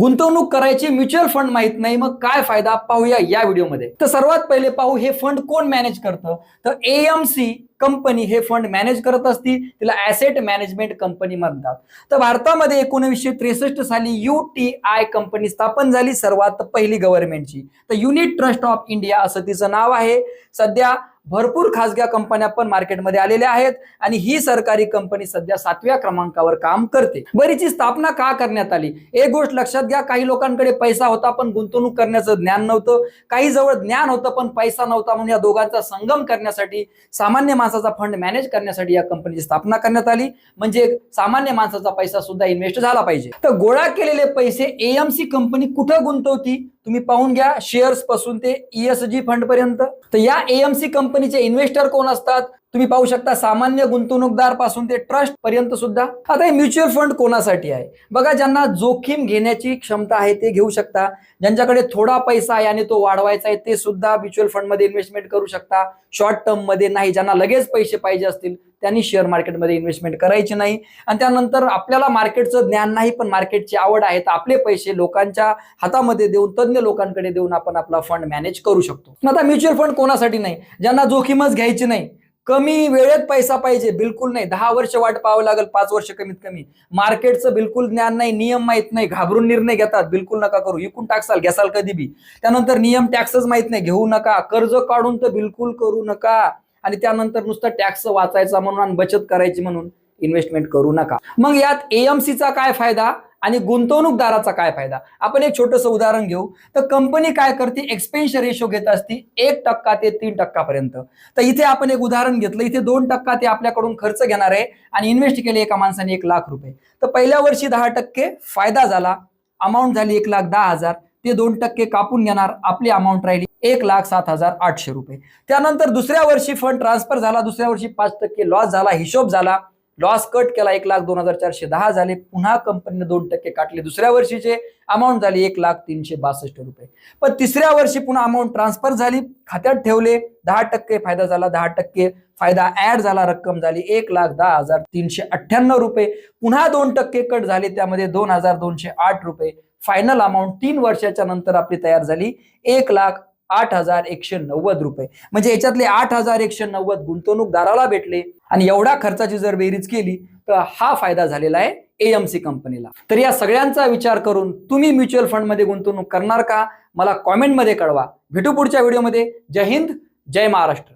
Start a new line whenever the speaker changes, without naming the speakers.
गुंतवणूक करायची mutual fund माहीत नाही मग काय फायदा? पाहूया या व्हिडिओमध्ये. तर सर्वात पहिले पाहू हे फंड कोण मॅनेज करतं? तर एएमसी कंपनी हे फंड मॅनेज करत असती तिला ॲसेट मॅनेजमेंट कंपनी म्हणतात. तर भारतामध्ये एकोणीसशे त्रेसष्ट साली यू टी आय कंपनी स्थापन झाली सर्वात पहिली गव्हर्नमेंटची तर युनिट ट्रस्ट ऑफ इंडिया असं तिचं नाव आहे. सध्या भरपूर खासग्या कंपन्या पण मार्केटमध्ये आलेल्या आहेत आणि ही सरकारी कंपनी सध्या सातव्या क्रमांकावर काम करते. बरीची स्थापना का करण्यात आली? एक गोष्ट लक्षात घ्या काही लोकांकडे पैसा होता पण गुंतवणूक करण्याचं ज्ञान नव्हतं. काही जवळ ज्ञान होतं पण पैसा नव्हता म्हणून या दोघांचा संगम करण्यासाठी सामान्य माणसं माणसाचा फंड मॅनेज करण्यासाठी या कंपनीची स्थापना करण्यात आली. म्हणजे सामान्य माणसाचा पैसा सुद्धा इन्व्हेस्ट झाला पाहिजे. तर गोळा केलेले पैसे एएमसी कंपनी कुठं गुंतवती तुम्ही पाहून घ्या. शेअर्सपासून ते ईएसजी फंड पर्यंत. तर या एएमसी कंपनीचे इन्व्हेस्टर कोण असतात? तुम्ही पाहू शकता सामान्य गुंतवणूकदारपासून ते ट्रस्ट पर्यंत सुद्धा. आता हे म्युच्युअल फंड कोणासाठी आहे? बघा ज्यांना जोखीम घेण्याची क्षमता आहे ते घेऊ शकता. ज्यांच्याकडे थोडा पैसा आहे आणि तो वाढवायचा आहे ते सुद्धा म्युच्युअल फंडमध्ये इन्व्हेस्टमेंट करू शकता. शॉर्ट टर्ममध्ये नाही ज्यांना लगेच पैसे पाहिजे असतील त्यांनी शेअर मार्केटमध्ये इन्व्हेस्टमेंट करायची नाही. आणि त्यानंतर आपल्याला मार्केटचं ज्ञान नाही पण मार्केटची आवड आहे तर आपले पैसे लोकांच्या हातामध्ये देऊन तज्ज्ञ लोकांकडे देऊन आपण आपला फंड मॅनेज करू शकतो. आता म्युच्युअल फंड कोणासाठी नाही? ज्यांना जोखीमच घ्यायची नाही कमी वेळेत पैसा पाहिजे बिलकुल नाही. दहा वर्ष वाट पाहावं लागेल पाच वर्ष कमीत कमी. मार्केटचं बिलकुल ज्ञान नाही नियम माहीत नाही घाबरून निर्णय घेतात बिलकुल नका करू. इकून टाकसाल घ्यासाल कधी बी. त्यानंतर नियम टॅक्सच माहीत नाही घेऊ नका. कर्ज काढून तर बिलकुल करू नका. आणि त्यानंतर नुसतं टॅक्स वाचायचा म्हणून आणि बचत करायची म्हणून इन्व्हेस्टमेंट करू नका. मग यात एएमसीचा काय फायदा? आणि गुंतवणूकदाराचा काय फायदा? आपण एक छोटंसं उदाहरण घेऊ. तर कंपनी काय करते? एक्सपेन्स रेशो घेत असती. एक टक्का ते तीन टक्कापर्यंत. तर इथे आपण एक उदाहरण घेतलं. इथे दोन टक्का ते आपल्याकडून खर्च घेणार आहे आणि इन्व्हेस्ट केले एका माणसाने एक लाख रुपये. तर पहिल्या वर्षी दहा टक्के फायदा झाला. अमाऊंट झाली एक लाख दहा हजार. ते दोन टक्के कापून घेणार. आपली अमाऊंट राहिली एक लाख सात हजार आठशे रुपये. त्यानंतर दुसऱ्या वर्षी फंड ट्रान्सफर झाला. दुसऱ्या वर्षी पाच टक्के लॉस झाला. हिशोब झाला. लॉस कट केला एक लाख दोन हजार चारशे दहा झाले. पुन्हा कंपनीने दोन टक्के काटले. दुसऱ्या वर्षीचे अमाऊंट झाली एक लाख तीनशे बासष्ट रुपये. पण तिसऱ्या वर्षी पुन्हा अमाऊंट ट्रान्सफर झाली. खात्यात ठेवले. दहा टक्के फायदा झाला. दहा टक्के फायदा ऍड झाला. रक्कम झाली एक लाख दहा हजार तीनशे अठ्ठ्याण्णव रुपये. पुन्हा दोन टक्के कट झाले. त्यामध्ये दोन हजार दोनशे आठ रुपये. फायनल अमाऊंट तीन वर्षाच्या नंतर आपली तयार झाली. एक लाख आठ हजार एकशे नव्वद रुपये. म्हणजे याच्यातले आठ हजार एकशे नव्वद गुंतवणूकदाराला भेटले. आणि एवढ्या खर्चाची जर बेरीज केली तर हा फायदा झालेला आहे एएमसी कंपनीला. तर या सगळ्यांचा विचार करून तुम्ही म्युच्युअल फंडमध्ये गुंतवणूक करणार का? मला कॉमेंटमध्ये कळवा. भेटू पुढच्या व्हिडिओमध्ये. जय हिंद जय महाराष्ट्र.